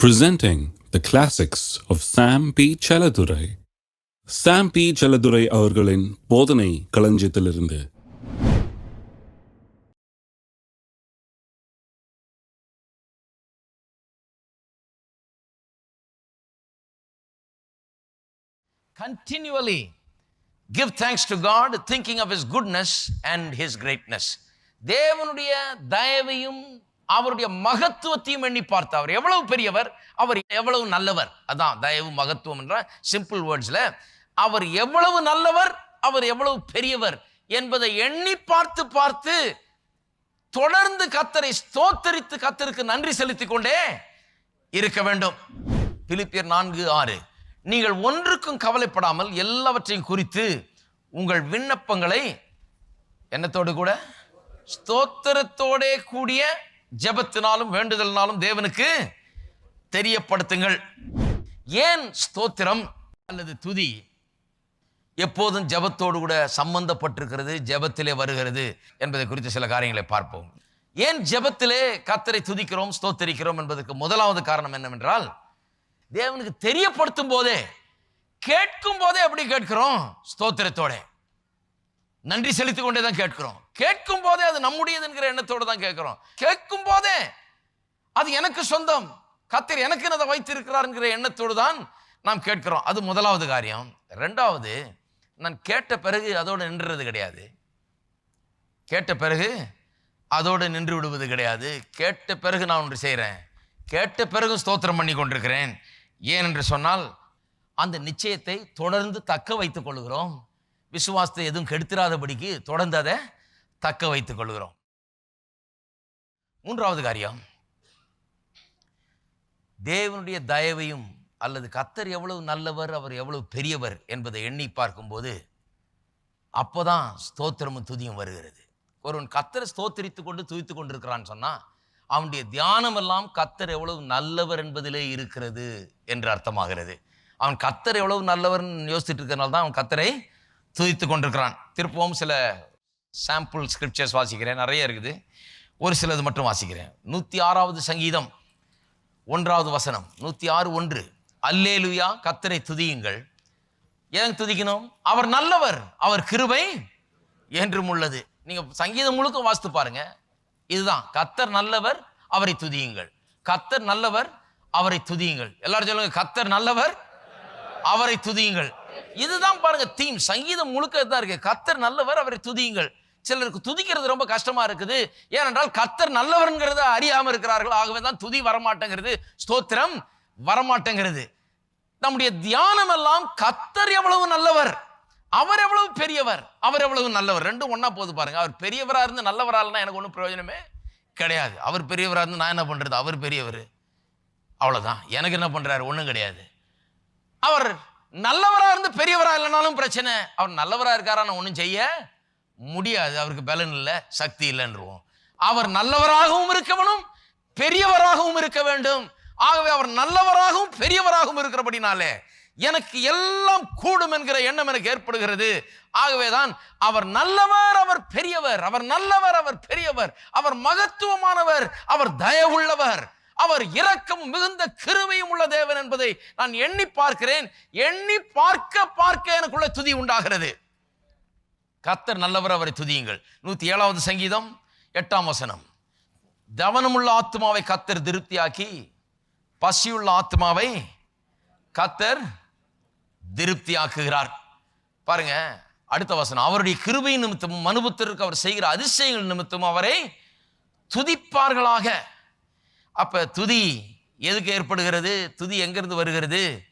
presenting the classics of Sam P. Chaladurai. Sam P. Chaladurai அவர்களின் போதனை களஞ்சியத்திலிருந்து continually give thanks to God, thinking of His goodness and His greatness. தேவனுடைய தயவையும் அவருடைய மகத்துவத்தையும் எண்ணி பார்த்து அவர் எவ்வளவு பெரியவர்? அவர் எவ்வளவு நல்லவர்? அதான் தயவு மகத்துவம் என்ற சிம்பிள் வேர்ட்ஸில் அவர் எவ்வளவு நல்லவர்? அவர் எவ்வளவு பெரியவர்? என்பதை எண்ணி பார்த்து பார்த்து தொடர்ந்து கத்தரை ஸ்தோத்தரித்து கத்தருக்கு நன்றி செலுத்திக் கொண்டே இருக்க வேண்டும். பிலிப்பியர் நான்கு ஆறு நீங்கள் ஒன்றுக்கும் கவலைப்படாமல் எல்லாவற்றையும் குறித்து உங்கள் விண்ணப்பங்களை என்னத்தோடு கூட? ஸ்தோத்திரத்தோடே கூடிய ஜெபத்தினாலும் வேண்டுதல்னாலும் தேவனுக்கு தெரியப்படுத்துங்கள். ஏன் ஸ்தோத்திரம்? அல்லது துதி? எப்போதும் ஜெபத்தோடு கூட சம்பந்தப்பட்டிருக்கிறது ஜபத்திலே வருகிறது என்பதை குறித்து சில காரியங்களை பார்ப்போம். ஏன் ஜபத்திலே கத்தரை துதிக்கிறோம் ஸ்தோத்தரிக்கிறோம் என்பதற்கு முதலாவது காரணம் என்னவென்றால் தேவனுக்கு தெரியப்படுத்தும் போதே கேட்கும் போதே எப்படி கேட்கிறோம் ஸ்தோத்திரத்தோட. நன்றி செலுத்திக் கொண்டே தான் கேட்கிறோம். கேட்கும் போதே அது நம்முடையது என்கிற எண்ணத்தோடு தான் கேட்குறோம். கேட்கும் போதே அது எனக்கு சொந்தம். கத்தர் எனக்கு அதை வைத்திருக்கிறார்ங்கிற எண்ணத்தோடு தான் நாம் கேட்கிறோம். அது முதலாவது காரியம். ரெண்டாவது நான் கேட்ட பிறகு அதோடு நின்றுறது கிடையாது. கேட்ட பிறகு அதோடு நின்று விடுவது கிடையாது. கேட்ட பிறகு நான் ஒன்று செய்கிறேன். கேட்ட பிறகு ஸ்தோத்திரம் பண்ணி கொண்டிருக்கிறேன். ஏன் என்று சொன்னால் அந்த நிச்சயத்தை தொடர்ந்து தக்க வைத்துக் கொள்கிறோம். விசுவாசத்தை எதுவும் கெடுத்துடாதபடிக்கு தொடர்ந்து அதை தக்க வைத்துக் கொள்கிறோம். மூன்றாவது காரியம். தேவனுடைய தயவையும் அல்லது கத்தர் எவ்வளவு நல்லவர் அவர் எவ்வளவு பெரியவர் என்பதை எண்ணி பார்க்கும்போது அப்போதான் ஸ்தோத்திரமும் துதியும் வருகிறது. ஒருவன் கத்தரை ஸ்தோத்திரித்து கொண்டு துதித்து கொண்டிருக்கிறான்னு சொன்னால் அவனுடைய தியானம் எல்லாம் கத்தர் எவ்வளவு நல்லவர் என்பதிலே இருக்கிறது என்று அர்த்தமாகிறது. அவன் கத்தர் எவ்வளவு நல்லவர்னு யோசிச்சுட்டு இருக்கிறனால தான் அவன் கத்தரை துதித்து கொண்டிருக்கிறான். திருப்பவும் சில சாம்பிள் ஸ்கிரிப்சர்ஸ் வாசிக்கிறேன். நிறைய இருக்குது. ஒரு சிலது மட்டும் வாசிக்கிறேன். நூற்றி ஆறாவது சங்கீதம் ஒன்றாவது வசனம். நூற்றி ஆறு ஒன்று. அல்லேலுயா கத்தரை துதியுங்கள். ஏன் துதிக்கணும்? அவர் நல்லவர் அவர் கிருபை என்றும் உள்ளது. நீங்கள் சங்கீதம் முழுக்க வாசித்து பாருங்க. இதுதான். கத்தர் நல்லவர் அவரை துதியுங்கள். கத்தர் நல்லவர் அவரை துதியுங்கள். எல்லாரும் சொல்லுங்க கத்தர் நல்லவர் அவரை துதியுங்கள். இதுதான் பாருங்க தீம் சங்கீதம் முழுக்க தான் இருக்கு. கத்தர் நல்லவர் அவரை துதியுங்கள். சிலருக்கு துதிக்கிறது ரொம்ப கஷ்டமா இருக்குது. ஏனென்றால் கத்தர் நல்லவர்ங்கிறத அறியாம இருக்கிறார்கள். ஆகவே தான் துதி வரமாட்டேங்கிறது. ஸ்தோத்திரம் வரமாட்டேங்கிறது. நம்முடைய தியானம் எல்லாம் கத்தர் எவ்வளவு நல்லவர். அவர் எவ்வளவு பெரியவர். அவர் எவ்வளவு நல்லவர். ரெண்டும் ஒன்றா போது பாருங்க. அவர் பெரியவரா இருந்து நல்லவரா இல்லைன்னா எனக்கு ஒன்றும் பிரயோஜனமே கிடையாது. அவர் பெரியவரா இருந்து நான் என்ன பண்றது? அவர் பெரியவர். அவ்வளவுதான். எனக்கு என்ன பண்றாரு? ஒன்றும் கிடையாது. அவர் நல்லவரா இருந்து பெரியவரா இல்லைனாலும் பிரச்சனை. அவர் நல்லவரா இருக்காரா? நான் ஒன்றும் செய்ய முடியாது அவருக்கு பலன் இல்லை சக்தி இல்லைன்றுவோம். அவர் நல்லவராகவும் இருக்க வேணும் பெரியவராகவும் இருக்க வேண்டும். ஆகவே அவர் நல்லவராகவும் பெரியவராகவும் இருக்கிறபடினாலே எனக்கு எல்லாம் கூடும் என்கிற எண்ணம் எனக்கு ஏற்படுகிறது. ஆகவேதான் அவர் நல்லவர் அவர் பெரியவர் அவர் நல்லவர் அவர் பெரியவர் அவர் மகத்துவமானவர் அவர் தயவுள்ளவர் அவர் இரக்கம் மிகுந்த கிருமையும் உள்ள தேவன் என்பதை நான் எண்ணி பார்க்கிறேன். எண்ணி பார்க்க பார்க்க எனக்குள்ள துதி உண்டாகிறது. கத்தர் நல்லவர் அவரை துதியுங்கள். நூற்றி ஏழாவது சங்கீதம் எட்டாம் வசனம். தவனமுள்ள ஆத்மாவை கத்தர் திருப்தியாக்கி பசியுள்ள ஆத்மாவை கத்தர் திருப்தியாக்குகிறார். பாருங்க அடுத்த வசனம். அவருடைய கிருபை நிமித்தமும் மனுபுத்திற்கு அவர் செய்கிற அதிசயங்கள் நிமித்தமும் அவரை துதிப்பார்களாக. அப்ப துதி எதுக்கு ஏற்படுகிறது? துதி எங்கிருந்து வருகிறது?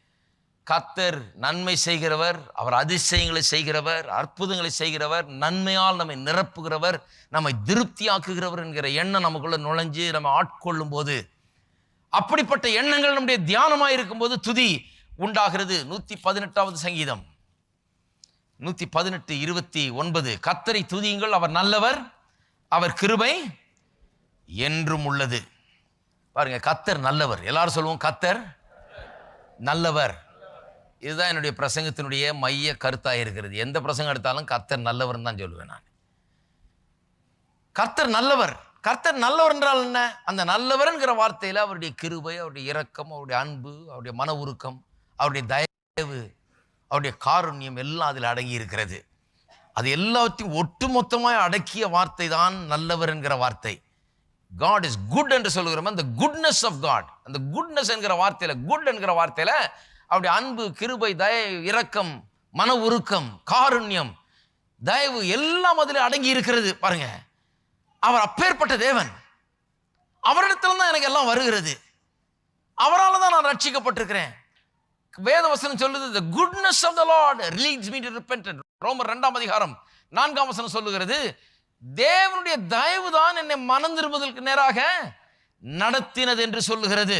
கத்தர் நன்மை செய்கிறவர் அவர் அதிசயங்களை செய்கிறவர் அற்புதங்களை செய்கிறவர் நன்மையால் நம்மை நிரப்புகிறவர் நம்மை திருப்தியாக்குகிறவர் என்கிற எண்ணம் நமக்குள்ள நுழைஞ்சு நம்ம ஆட்கொள்ளும் போது அப்படிப்பட்ட எண்ணங்கள் நம்முடைய தியானமாக இருக்கும்போது துதி உண்டாகிறது. நூற்றி பதினெட்டாவது சங்கீதம். நூற்றி பதினெட்டு இருபத்தி ஒன்பது. கத்தரை துதியுங்கள் அவர் நல்லவர் அவர் கிருபை என்றும் உள்ளது. பாருங்க கத்தர் நல்லவர். எல்லாரும் சொல்லுவோம் கத்தர் நல்லவர். இதுதான் என்னுடைய பிரசங்கத்தினுடைய மைய கருத்தாக இருக்கிறது. எந்த பிரசங்கம் எடுத்தாலும் கர்த்தர் நல்லவர்னு தான் சொல்லுவேன் நான். கர்த்தர் நல்லவர். கர்த்தர் நல்லவர் என்றால் என்ன? அந்த நல்லவர்ங்கிற வார்த்தையில் அவருடைய கிருபை அவருடைய இரக்கம் அவருடைய அன்பு அவருடைய மன உருக்கம் அவருடைய தயவு அவருடைய காருண்யம் எல்லாம் அதில் அடங்கி இருக்கிறது. அது எல்லாத்தையும் ஒட்டுமொத்தமாக அடக்கிய வார்த்தை தான் நல்லவர் என்கிற வார்த்தை. காட் இஸ் குட் என்று சொல்கிறோம் அந்த குட்னஸ் ஆஃப் காட் அந்த குட்னஸ் என்கிற வார்த்தையில் குட் என்கிற வார்த்தையில் அவருடைய அன்பு கிருபை தய இரக்கம் மன உருக்கம் காருண்யம் தயவு எல்லாம் அதில் அடங்கி இருக்கிறது. பாருங்க. அவர் அப்பேற்பட்ட தேவன். அவரிடத்துல தான் எனக்கு எல்லாம் வருகிறது. அவரால் தான் நான் ரட்சிக்கப்பட்டிருக்கிறேன். வேதவசனம் சொல்லுது the goodness of the lord leads me to ரோமர் ரெண்டாம் அதிகாரம் நான்காம் வசனம் சொல்லுகிறது தேவனுடைய தயவு தான் என்னை மனம் திரும்புவதற்கு நேராக நடத்தினது என்று சொல்லுகிறது.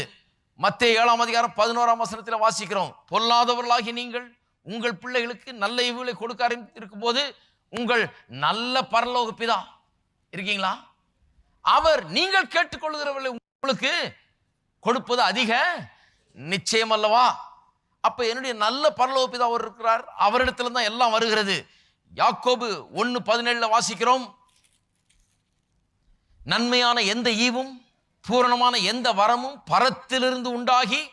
மத்திய ஏழாம் அதிகாரம் பதினோராம் வசனத்தில் வாசிக்கிறோம். பொல்லாதவர்களாகி நீங்கள் உங்கள் பிள்ளைகளுக்கு நல்ல ஈவுகளை கொடுக்க ஆரம்பித்திருக்கும் போது உங்கள் நல்ல பரலோக பிதா. இருக்கீங்களா? அவர் நீங்கள் கேட்டுக்கொள்கிறவர்களை உங்களுக்கு கொடுப்பது அதிக நிச்சயம் அல்லவா? அப்போ என்னுடைய நல்ல பரலோக பிதா அவர் இருக்கிறார். அவரிடத்துல தான் எல்லாம் வருகிறது. யாக்கோபு ஒன்னு பதினேழில் வாசிக்கிறோம். நன்மையான எந்த ஈவும் பூரணமான எந்த வரமும் பரத்திலிருந்து உண்டாகி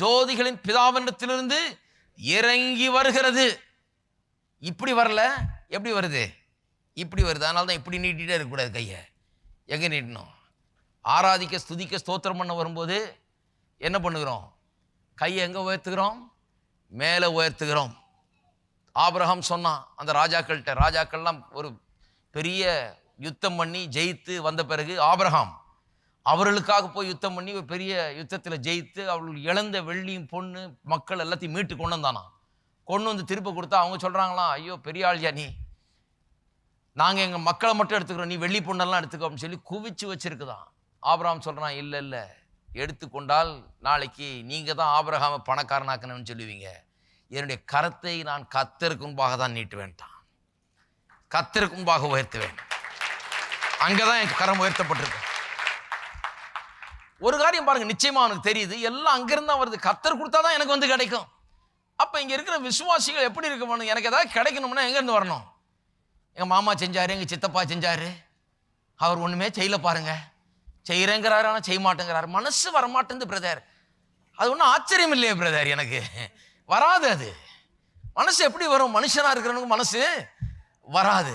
ஜோதிகளின் பிதாவனத்திலிருந்து இறங்கி வருகிறது. இப்படி வரல? எப்படி வருது? இப்படி வருது. அதனால தான் இப்படி நீட்டிகிட்டே இருக்கக்கூடாது கையை. எங்கே நீட்டணும்? ஆராதிக்க ஸ்துதிக்க ஸ்தோத்திரம் பண்ண வரும்போது என்ன பண்ணுகிறோம்? கையை எங்கே உயர்த்துகிறோம்? மேலே உயர்த்துகிறோம். ஆபிரகாம் சொன்னான் அந்த ராஜாக்கள்கிட்ட ராஜாக்கள்லாம் ஒரு பெரிய யுத்தம் பண்ணி ஜெயித்து வந்த பிறகு ஆபிரகாம் அவர்களுக்காக போய் யுத்தம் பண்ணி ஒரு பெரிய யுத்தத்தில் ஜெயித்து அவர்கள் இழந்த வெள்ளியும் பொண்ணு மக்கள் எல்லாத்தையும் மீட்டு கொண்டு வந்தானா? கொண்டு வந்து திருப்பி கொடுத்தா அவங்க சொல்கிறாங்களாம் ஐயோ பெரிய ஆள்யா நீ. நாங்கள் எங்கள் மக்களை மட்டும் எடுத்துக்கிறோம். நீ வெள்ளி பொண்ணெல்லாம் எடுத்துக்கோ அப்படின்னு சொல்லி குவிச்சு வச்சுருக்குதான் ஆபராம் சொல்கிறான் இல்லை இல்லை. எடுத்துக்கொண்டால் நாளைக்கு நீங்கள் தான் ஆபரகாம பணக்காரனாக்கணும்னு சொல்லுவீங்க. என்னுடைய கரத்தை நான் கத்தருக்கு முன்பாக தான் நீட்டுவேன்ட்டான் கத்தருக்கு முன்பாக உயர்த்துவேன். அங்கே தான் என் கரம் உயர்த்தப்பட்டிருக்கு. ஒரு காரியம் பாருங்க நிச்சயமா அவனுக்கு தெரியுது. எல்லாம் அங்கிருந்து வருது. கத்தர் கொடுத்தா தான் எனக்கு வந்து கிடைக்கும். அப்போ இங்கே இருக்கிற விசுவாசிகள் எப்படி இருக்க வேணும் எனக்கு ஏதாவது கிடைக்கணும்னா எங்கேருந்து வரணும்? எங்கள் மாமா செஞ்சாரு எங்கள் சித்தப்பா செஞ்சாரு? அவர் ஒன்றுமே செய்யல பாருங்க. செய்கிறேங்கிறாரு ஆனால் செய்ய மாட்டேங்கிறாரு. மனசு வரமாட்டேங்குது பிரதர் அது ஒன்றும் ஆச்சரியம் இல்லையே பிரதர் எனக்கு. வராது அது. மனசு எப்படி வரும்? மனுஷனாக இருக்கிறவனுக்கு மனசு வராது.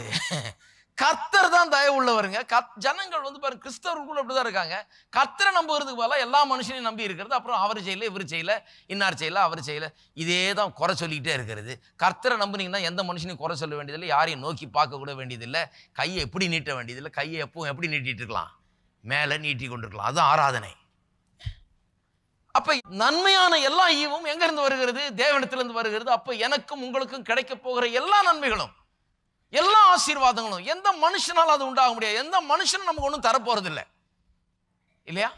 கர்த்தர் தான் தயவு உள்ளவருங்க. கத் ஜனங்கள் வந்து பாருங்க கிறிஸ்தவர்கள் அப்படிதான் இருக்காங்க. கர்த்தரை நம்புறதுக்கு பதிலாக எல்லா மனுஷனையும் நம்பி இருக்கிறது. அப்புறம் அவர் செய்யல இவர் செய்யல இன்னார் செய்யல அவர் செய்யல. இதே தான் குறை சொல்லிக்கிட்டே இருக்கிறது. கர்த்தரை நம்புனீங்கன்னா எந்த மனுஷனையும் குறை சொல்ல வேண்டியதில்லை. யாரையும் நோக்கி பார்க்க கூட வேண்டியதில்லை. கையை எப்படி நீட்ட வேண்டியதில்லை. கையை எப்பவும் எப்படி நீட்டிட்டு இருக்கலாம்? மேலே நீட்டி கொண்டிருக்கலாம். அதுதான் ஆராதனை. அப்ப நன்மையான எல்லா ஈவும் எங்கேருந்து வருகிறது? தேவனத்திலேருந்து வருகிறது. அப்ப எனக்கும் உங்களுக்கும் கிடைக்க போகிற எல்லா நன்மைகளும். எல்லா ஆசீர்வாதங்களும். எந்த மனுஷனால் அது உண்டாக முடியாது. எந்த மனுஷனும் நமக்கு ஒன்றும் தரப்போறது இல்லை இல்லையா?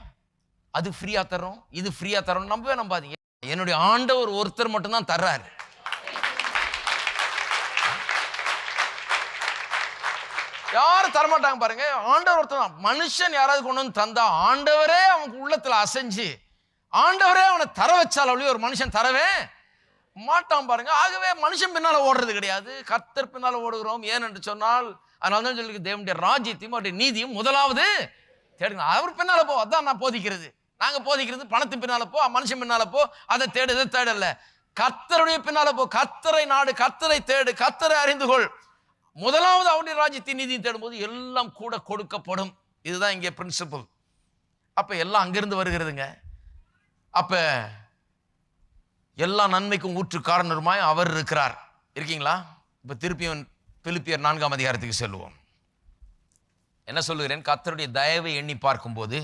அது ஃப்ரீயா தரோம் இது ஃப்ரீயா தரோம் நம்பவே நம்பாதீங்க. என்னுடைய ஆண்டவர் ஒருத்தர் மட்டும்தான் தர்றாரு. யாரும் தரமாட்டாங்க பாருங்க. ஆண்டவர் ஒருத்தர் தான். மனுஷன் யாராவது கொண்டு வந்து தந்தா ஆண்டவரே அவனுக்கு உள்ளத்துல அசைஞ்சு ஆண்டவரே அவனை தர வச்சால் ஒழிய ஒரு மனுஷன் தரவே மாட்டான் பாருங்க. ஆகவே மனுஷன் பின்னால ஓடுறது கிடையாது. கத்தர் பின்னால ஓடுகிறோம். ஏன் என்று சொன்னால் அதனால தான் சொல்லி தேவனுடைய ராஜ்யத்தையும் அவருடைய நீதியும் முதலாவது தேடுங்க. அவர் பின்னால போ அதான் நான் போதிக்கிறது. நாங்க போதிக்கிறது பணத்தின் பின்னால போ மனுஷன் பின்னால போ அதை தேடு இதை தேடல கத்தருடைய பின்னால போ கத்தரை நாடு கத்தரை தேடு கத்தரை அறிந்து கொள். முதலாவது அவருடைய ராஜ்யத்தின் தேடும் தேடும்போது எல்லாம் கூட கொடுக்கப்படும். இதுதான் இங்கே பிரின்சிபல் அப்ப எல்லாம் அங்கிருந்து வருகிறதுங்க. அப்போ எல்லா நன்மைக்கும் ஊற்று காரணருமாய் அவர் இருக்கிறார். இருக்கீங்களா? இப்போ திருப்பியும் பிலிப்பியர் நான்காம் அதிகாரத்துக்கு செல்லுவோம். என்ன சொல்லுகிறேன்? கர்த்தருடைய தயவை எண்ணி பார்க்கும்போது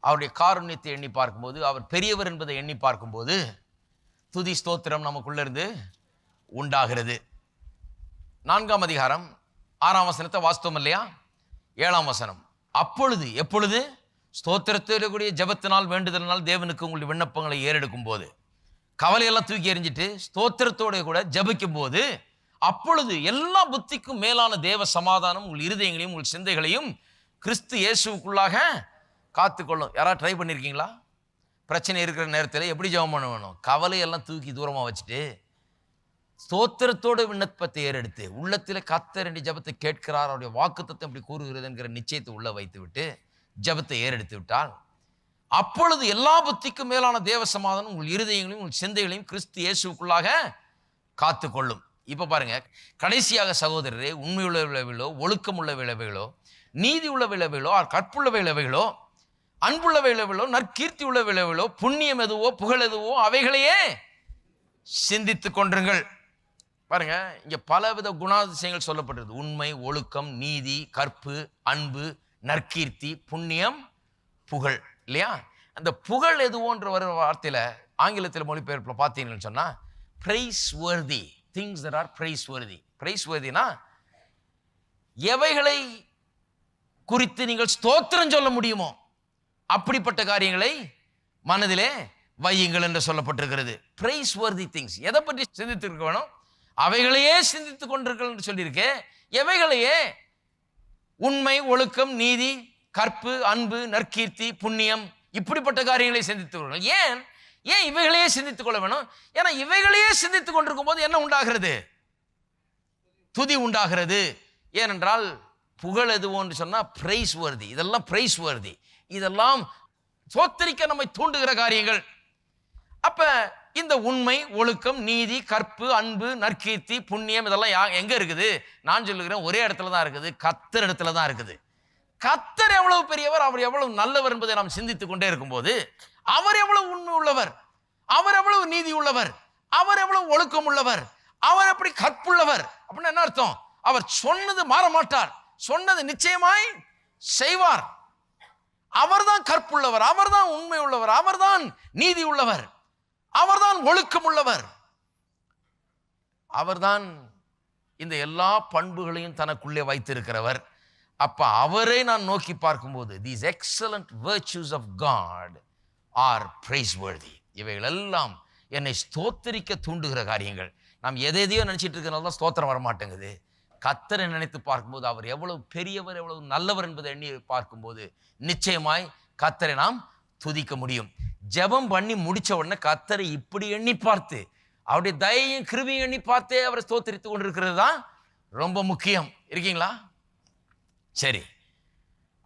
அவருடைய காருண்யத்தை எண்ணி பார்க்கும்போது அவர் பெரியவர் என்பதை எண்ணி பார்க்கும்போது துதி ஸ்தோத்திரம் நமக்குள்ளேருந்து உண்டாகிறது. நான்காம் அதிகாரம் ஆறாம் வசனத்தை வாஸ்தவம் இல்லையா? ஏழாம் வசனம். அப்பொழுது எப்பொழுது? ஸ்தோத்திரத்தோடு கூடிய ஜெபத்தினால் வேண்டுதலினால் தேவனுக்கு உங்களுடைய விண்ணப்பங்களை ஏறெடுக்கும் போது கவலையெல்லாம் தூக்கி எறிஞ்சிட்டு ஸ்தோத்திரத்தோட கூட ஜபிக்கும் போது அப்பொழுது எல்லா புத்திக்கும் மேலான தேவ சமாதானம் உங்கள் இருதயங்களையும் உங்கள் சிந்தைகளையும் கிறிஸ்து இயேசுவுக்குள்ளாக காத்துக்கொள்ளும். யாராவது ட்ரை பண்ணியிருக்கீங்களா பிரச்சனை இருக்கிற நேரத்தில் எப்படி ஜபம் பண்ண வேணும் கவலையெல்லாம் தூக்கி தூரமாக வச்சுட்டு ஸ்தோத்திரத்தோடு விண்ணப்பத்தை ஏறெடுத்து உள்ளத்தில் கத்த ரெண்டு ஜபத்தை கேட்கிறார் அவருடைய வாக்குத்தத்தை அப்படி கூறுகிறது என்கிற நிச்சயத்தை உள்ளே வைத்து விட்டு ஜபத்தை ஏறெடுத்து விட்டால் அப்பொழுது எல்லா புத்திக்கும் மேலான தேவ சமாதானம் உங்கள் இருதயங்களையும் உங்கள் சிந்தைகளையும் கிறிஸ்து இயேசுக்குள்ளாக காத்துக்கொள்ளும். இப்போ பாருங்க கடைசியாக சகோதரரே உண்மையுள்ள விளைவுகளோ ஒழுக்கமுள்ள விளைவுகளோ நீதி உள்ள விளைவுகளோ கற்புள்ள விளைவுகளோ அன்புள்ள விளைவுகளோ நற்கீர்த்தி உள்ள விளைவுகளோ புண்ணியம் எதுவோ புகழ் எதுவோ அவைகளையே சிந்தித்து கொண்டிருங்கள். பாருங்க இங்கே பலவித குணாதிசயங்கள் சொல்லப்பட்டிருக்கு உண்மை ஒழுக்கம் நீதி கற்பு அன்பு நற்கீர்த்தி புண்ணியம் புகழ். இல்லையா? அந்த புகழ் எதுவோன்ற வர வார்த்தையில் ஆங்கிலத்தில் மொழிபெயர்ப்பில் பார்த்தீங்கன்னு சொன்னா praiseworthy things that are praise worthy praise worthyனா எவைகளை குறித்து நீங்கள் ஸ்தோத்திரம் சொல்ல முடியுமோ அப்படிப்பட்ட காரியங்களை மனதிலே வையுங்கள் என்று சொல்லப்பட்டிருக்கிறது. ப்ரைஸ் வர்தி திங்ஸ் எதை பற்றி சிந்தித்திருக்க வேணும்? அவைகளையே சிந்தித்து கொண்டிருங்கள் என்று சொல்லியிருக்கேன் எவைகளையே? உண்மை ஒழுக்கம் நீதி கற்பு அன்பு நற்கீர்த்தி புண்ணியம் இப்படிப்பட்ட காரியங்களை சிந்தித்துக் கொள்ளணும். ஏன்? ஏன் இவைகளையே சிந்தித்துக் கொள்ள வேணும்? ஏன்னா இவைகளையே சிந்தித்துக் கொண்டிருக்கும் போது என்ன உண்டாகிறது? துதி உண்டாகிறது. ஏனென்றால் புகழ் எதுவோன்னு சொன்னால் பிரைஸ் வருதி இதெல்லாம் பிரைஸ் வருதி இதெல்லாம் சோத்தரிக்க நம்மை தூண்டுகிற காரியங்கள். அப்ப இந்த உண்மை ஒழுக்கம் நீதி கற்பு அன்பு நற்கீர்த்தி புண்ணியம் இதெல்லாம் யா- எங்க இருக்குது? நான் சொல்லுகிறேன் ஒரே இடத்துல தான் இருக்குது. கத்தர் இடத்துல தான் இருக்குது. கத்தர் எவ்வளவு பெரியவர் அவர் எவ்வளவு நல்லவர் என்பதை நாம் சிந்தித்துக் கொண்டே இருக்கும்போது அவர் எவ்வளவு உண்மை உள்ளவர் அவர் எவ்வளவு நீதி உள்ளவர் அவர் எவ்வளவு ஒழுக்கம் உள்ளவர் அவர் எப்படி கற்புள்ளவர் அப்படின்னு என்ன அர்த்தம்? அவர் சொன்னது மாற மாட்டார் சொன்னது நிச்சயமாய் செய்வார். அவர்தான் கற்புள்ளவர் அவர்தான் உண்மை உள்ளவர் அவர்தான் நீதி உள்ளவர் அவர்தான் ஒழுக்கம் உள்ளவர் அவர்தான் இந்த எல்லா பண்புகளையும் தனக்குள்ளே வைத்திருக்கிறவர். அப்போ அவரை நான் நோக்கி பார்க்கும்போது these excellent virtues of God are praiseworthy இவைகளெல்லாம் என்னை ஸ்தோத்தரிக்க தூண்டுகிற காரியங்கள். நாம் எதை எதையோ நினச்சிட்டு இருக்கிறனால தான் ஸ்தோத்திரம் வர மாட்டேங்குது கத்தரை நினைத்து பார்க்கும்போது அவர் எவ்வளவு பெரியவர் எவ்வளவு நல்லவர் என்பதை எண்ணி பார்க்கும்போது நிச்சயமாய் கத்தரை நாம் துதிக்க முடியும். ஜெபம் பண்ணி முடிச்ச உடனே கத்தரை இப்படி எண்ணி பார்த்து அவருடைய தயையும் கிருபியும் எண்ணி பார்த்தே அவரை ஸ்தோத்தரித்து கொண்டிருக்கிறது தான் ரொம்ப முக்கியம். இருக்கீங்களா? சரி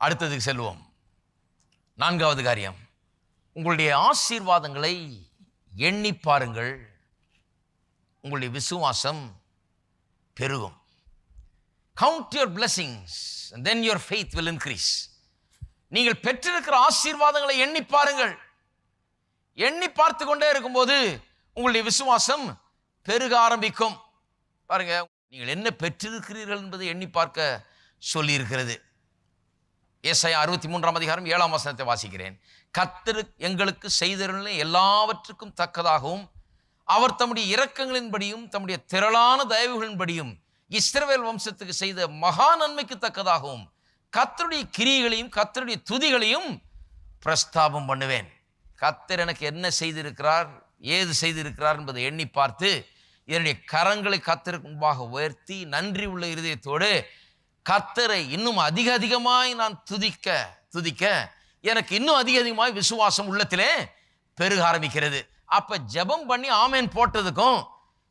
அடுத்ததுக்கு செல்வோம். நான்காவது காரியம். உங்களுடைய ஆசீர்வாதங்களை எண்ணி பாருங்கள். உங்களுடைய விசுவாசம் பெருகும். Count your blessings then your faith will increase நீங்கள் பெற்றிருக்கிற ஆசீர்வாதங்களை எண்ணி பாருங்கள். எண்ணி பார்த்து கொண்டே இருக்கும்போது உங்களுடைய விசுவாசம் பெருக ஆரம்பிக்கும். பாருங்க நீங்கள் என்ன பெற்றிருக்கிறீர்கள் என்பதை எண்ணி பார்க்க சொல்லியிருக்கிறது. எஸ்ஐ அறுபத்தி மூன்றாம் அதிகாரம் ஏழாம் வசனத்தை வாசிக்கிறேன். கத்தரு எங்களுக்கு செய்திருந்த எல்லாவற்றுக்கும் தக்கதாகவும் அவர் தம்முடைய இரக்கங்களின்படியும் தம்முடைய திரளான தயவுகளின்படியும் இஸ்ரவேல் வம்சத்துக்கு செய்த மகா நன்மைக்கு தக்கதாகவும் கத்தருடைய கிரியைகளையும் கத்தருடைய துதிகளையும் பிரஸ்தாபம் பண்ணுவேன். கத்தர் எனக்கு என்ன செய்திருக்கிறார் ஏது செய்திருக்கிறார் என்பதை எண்ணி பார்த்து என்னுடைய கரங்களை கத்தருக்கு முன்பாக உயர்த்தி நன்றி உள்ள இருதயத்தோடு கத்தரை இன்னும் அதிக அதிகமாய் நான் துதிக்க துதிக்க எனக்கு இன்னும் அதிக அதிகமாய் விசுவாசம் உள்ளத்திலே பெருக ஆரம்பிக்கிறது. அப்ப ஜெபம் பண்ணி ஆமேன் போட்டதுக்கும்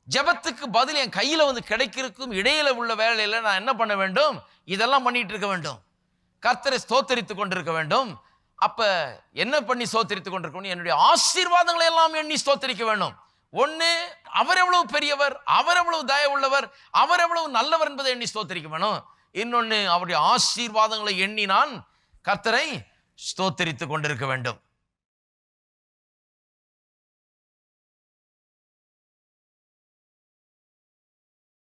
ஜெபத்துக்கு பதில் என் கையில் வந்து கிடைக்கிறதுக்கும் இடையில உள்ள வேலையில நான் என்ன பண்ண வேண்டும்? இதெல்லாம் பண்ணிட்டு இருக்க வேண்டும். கர்த்தரை ஸ்தோத்தரித்து கொண்டிருக்க வேண்டும். அப்ப என்ன பண்ணி ஸ்தோத்தரித்து கொண்டிருக்கணும்? என்னுடைய ஆசீர்வாதங்களை எல்லாம் எண்ணி ஸ்தோத்தரிக்க வேண்டும். ஒன்று அவர் எவ்வளவு பெரியவர் அவர் எவ்வளவு தயவுள்ளவர் அவர் எவ்வளவு நல்லவர் என்பதை எண்ணி ஸ்தோத்தரிக்க வேணும். இன்னொன்று அவருடைய ஆசீர்வாதங்களை எண்ணி நான் கர்த்தரை ஸ்தோத்தரித்து கொண்டிருக்க வேண்டும்.